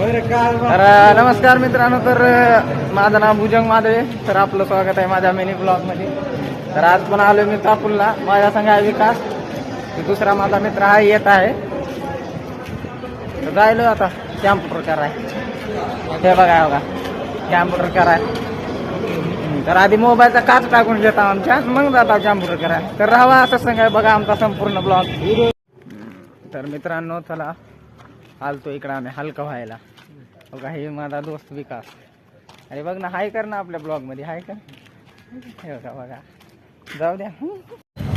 तर नमस्कार मित्रांनो तर माझं नाव भुजंग माधवे. तर आपलं स्वागत आहे माझ्या मिनी ब्लॉगमध्ये तर आज पण आलो मी तापूलला माझ्या संघ आहे विकास. दुसरा माझा मित्र हा येत आहे. तर जायलो आता कॅम्प्युटर आहे हे बघा बघा बघा कॅम्प्युटर कराय तर आधी मोबाईलचा काच टाकून घेता आमच्या मग जाता कॅम्प्युटर कराय तर राहा असं सांगाय बघा आमचा संपूर्ण ब्लॉग. तर मित्रांनो चला आलतो इकडं आम्ही हलका व्हायला. बघा हे माझा दोस्त विकास. अरे बघ ना हाय कर ना आपल्या ब्लॉगमध्ये हाय कर. हे बघा बघा. जाऊ द्या.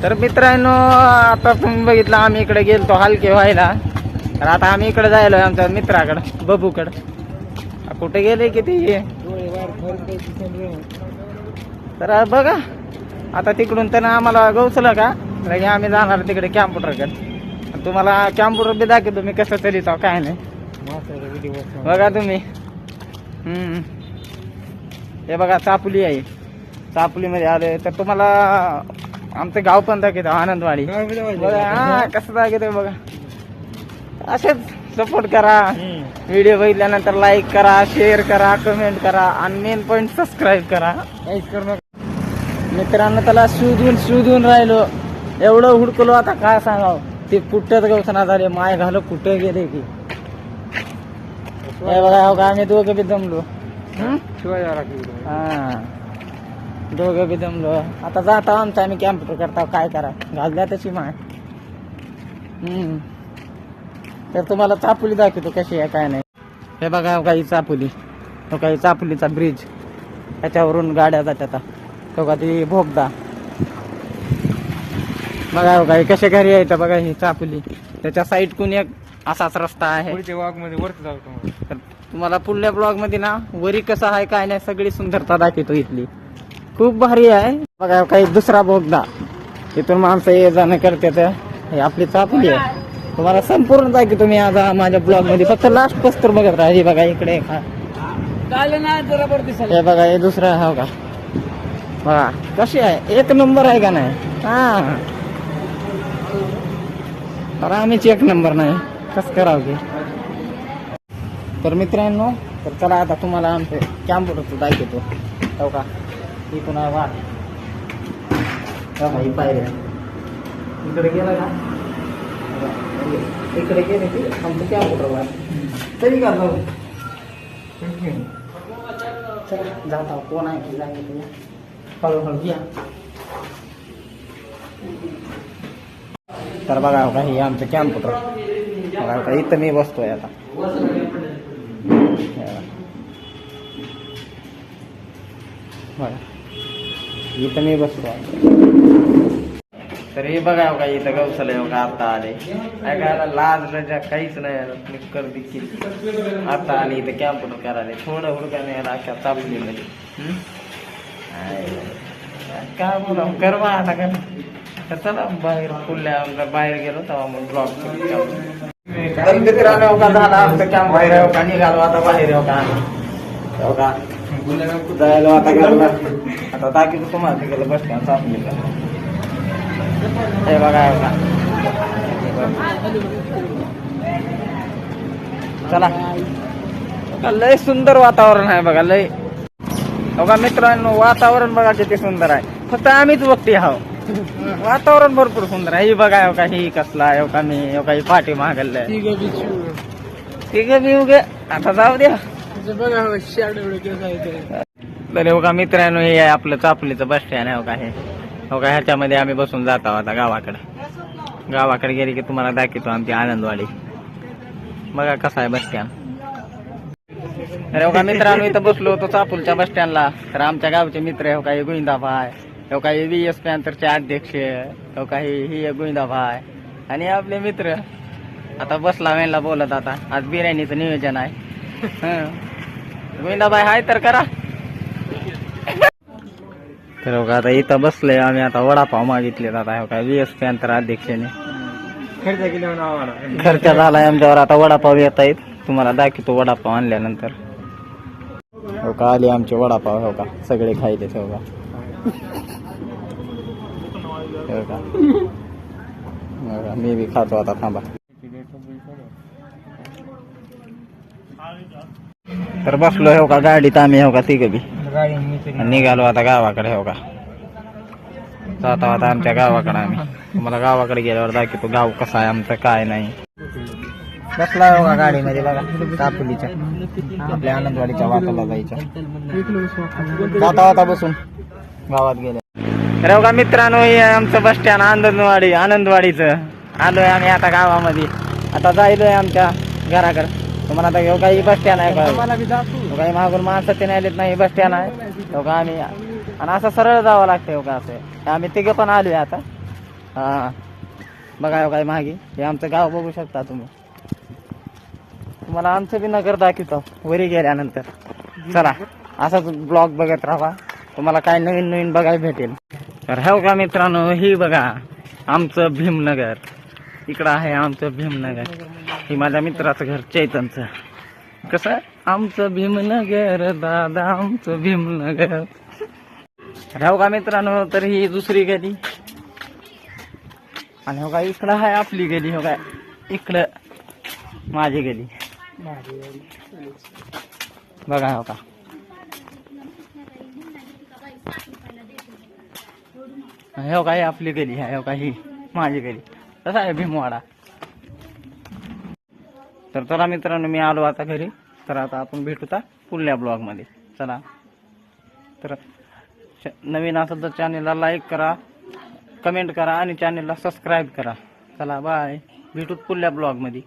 तर मित्रांनो आता तुम्ही बघितलं आम्ही इकडे गेलतो हलके व्हायला. तर आता आम्ही इकडे जायलो आमच्या मित्राकडं बबूकडं. कुठे गेले किती तर बघा. आता तिकडून त्यानं आम्हाला गवसलं का? लगे आम्ही जाणार तिकडे कॅम्प्युटरकडे. तुम्हाला कॅम्प्युटर बी दाखवतो मी कसं चलित काय नाही. बघा तुम्ही. हम्म. हे बघा चापुली आहे. चापुलीमध्ये आले तर तुम्हाला आमचं गाव पण दाखवतो आनंदवाडी. बघा हा कसं दाखवतोय बघा. असेच सपोर्ट करा. व्हिडिओ बघितल्यानंतर लाईक करा शेअर करा कमेंट करा आणि मेन पॉईंट सबस्क्राईब करा. मित्रांनो त्याला शोधून शोधून राहिलो. एवढं हुडकलो आता काय सांगाव? ते कुठंच गवसना झाले. माय घालो कुठं गेले की हे बघा हो का आम्ही दोघं बी हम्म? हा? दोघं बी जमलो आता जाता आमचं आम्ही कॅम्प्युटर करता काय करा? घाल द्या तशी माय हम्म तर तुम्हाला चापुली दाखवतो कशी आहे काय नाही. हे बघा हो काही चापुली. हो काही चापुलीचा ब्रिज त्याच्यावरून गाड्या जातात तो का ती भोगदा. बघा हो काही कशा घरी आहे बघा ही चापुली. त्याच्या साईडकून एक असाच रस्ता आहे. पुढच्या वाघमध्ये वरती जातो तर तुम्हाला पुढल्या ब्लॉगमध्ये ना वरी कसं आहे काय नाही सगळी सुंदरता दाखवतो इथली. खूप भारी आहे. बघा काही दुसरा बोगदा इथून माणसं ये जाणं करते तर. हे आपली चापुली आहे. तुम्हाला संपूर्ण दाखवतो मी आज माझ्या ब्लॉगमध्ये फक्त लास्ट पस्तर बघत राहा. हे बघा इकडे हे. बघा हे दुसरं हो का बघा कशी आहे? एक नंबर आहे का नाही? हा. तर आम्हीच एक नंबर नाही. कस करावं. तर मित्रांनो तर चला आता तुम्हाला आमचे कॅम्प्युटरचं दाखवतो. हो का? ही पुन्हा का, ही पायऱ्या इकडे गेला का? इकडे गेले की आमचं कॅम्प्युटर वा तरी का जाऊ? चला जाता कोण की जागे तुम्ही हळूहळू या. तर बघा हे आमचं कॅम्प्युटर बघा का इथं मी बसतोय आता. बघा. इथं मी बसतो आता. तर हे बघा हो का इथं गवसलं हो का आता आले. काय काय लाज लजा काहीच नाही आलं निकर देखील. आता आले इथं कॅम्प्युटर करायला. थोडं हुडका नाही आला अख्या चापली नाही काय बोला करवा आता कर. तर चला बाहेर पुढल्या बाहेर गेलो तेव्हा मग ब्लॉग हो का झाला आमचं हो का? निघालो आता बाहेर हो का? हो का? जायलो आता घरला. आता दाखवतो तुम्हाला तिकडे बस स्टँड चापली हे बघा बघा. चला. लय सुंदर वातावरण आहे बघा लय. बघा मित्रांनो वातावरण बघा किती सुंदर आहे. फक्त आम्हीच बघते हाव वातावरण भरपूर सुंदर आहे. ही बघा हो का ही कसला आहे हो का मी हो ही पाठी मागल. ठीक आहे उगे. आता जाऊ द्या. एवढं आहे तर हो का मित्रांनो हे आहे आपलं चापलीचं बस स्टँड आहे हो का हे. हो का ह्याच्यामध्ये आम्ही बसून जात आहोत आता गावाकडे. गावाकडे गेले की तुम्हाला दाखवतो आमची आनंदवाडी. बघा कसा आहे बस स्टँड अरे हो का मित्रांनो इथं बसलो होतो चापूलच्या बस स्टँडला तर आमच्या गावचे मित्र आहे हो काही गोविंदाभाय हो काही व्ही एस पॅन्थरचे अध्यक्ष हो काही ही आहे. गोविंदाभाय आणि आपले मित्र आता बसला वेळेला बोलत आता आज बिर्याणीचं नियोजन आहे. हं. गोविंदाबाई हाय तर करा. तर हो का आता इथं बसलोय आम्ही आता वडापाव मागितले आता हो का व्ही एस पॅन्थर अध्यक्षाने. खर्च झालाय आमच्यावर आता वडापाव येत आहेत. तुम्हाला दाखवतो वडापाव आणल्यानंतर. हो का आले आमचे वडापाव हो का सगळे खायले हो का. हो का मी बी खातो आता थांबा. तर बसलो हो का गाडीत आम्ही हो का तिघ बी. निघालो आता गावाकडे हो का. जाता आता आमच्या गावाकडे आम्ही. तुम्हाला गावाकडे गेल्यावर दाखवतो गाव कसा आहे आमचं काय नाही. बसला हो का गाडीमध्ये बघा. तापुलीच्या आपल्या आनंदवाडीच्या वाटाला जायच्या जाता होता बसून. गावात गेले तर का मित्रांनो हे आमचं बस स्टँड आनंदवाडी आनंदवाडीचं. आलोय आम्ही आता गावामध्ये. आता जायलोय आमच्या घराकडे. तुम्हाला आता घेऊ काही बस स्टँड आहे का? काही मागून माणसं ते नाही नाही बस स्टँड आहे. तो का आम्ही आणि असं सरळ जावं लागतं हो का असं? आम्ही तिघं पण आलोय आता. हा. बघा हो काय मागे. हे आमचं गाव बघू शकता तुम्ही. तुम्हाला आमचं बी नगर दाखवतो वरी गेल्यानंतर. चला असाच ब्लॉग बघत राहा. तुम्हाला काय नवीन नवीन बघायला भेटेल. तर हो का मित्रांनो ही बघा आमचं भीमनगर. इकडं आहे आमचं भीमनगर. ही माझ्या मित्राचं घर चैतनचं. कसं आमचं भीमनगर दादा आमचं भीमनगर. राहू का मित्रांनो तर ही दुसरी गली. आणि हो का इकडं आहे आपली गली हो का. इकडं माझी गली. बघा हो का. हो काही आपली गली ह्या हो ही माझी गली. तसा आहे भीमवाडा. तर चला मित्रांनो मी आलो आता घरी. तर आता आपण भेटूता पुढल्या ब्लॉगमध्ये चला. तर च- नवीन असेल तर चॅनेलला लाईक करा कमेंट करा आणि चॅनेलला सबस्क्राईब करा. चला बाय भेटूत पुढल्या ब्लॉगमध्ये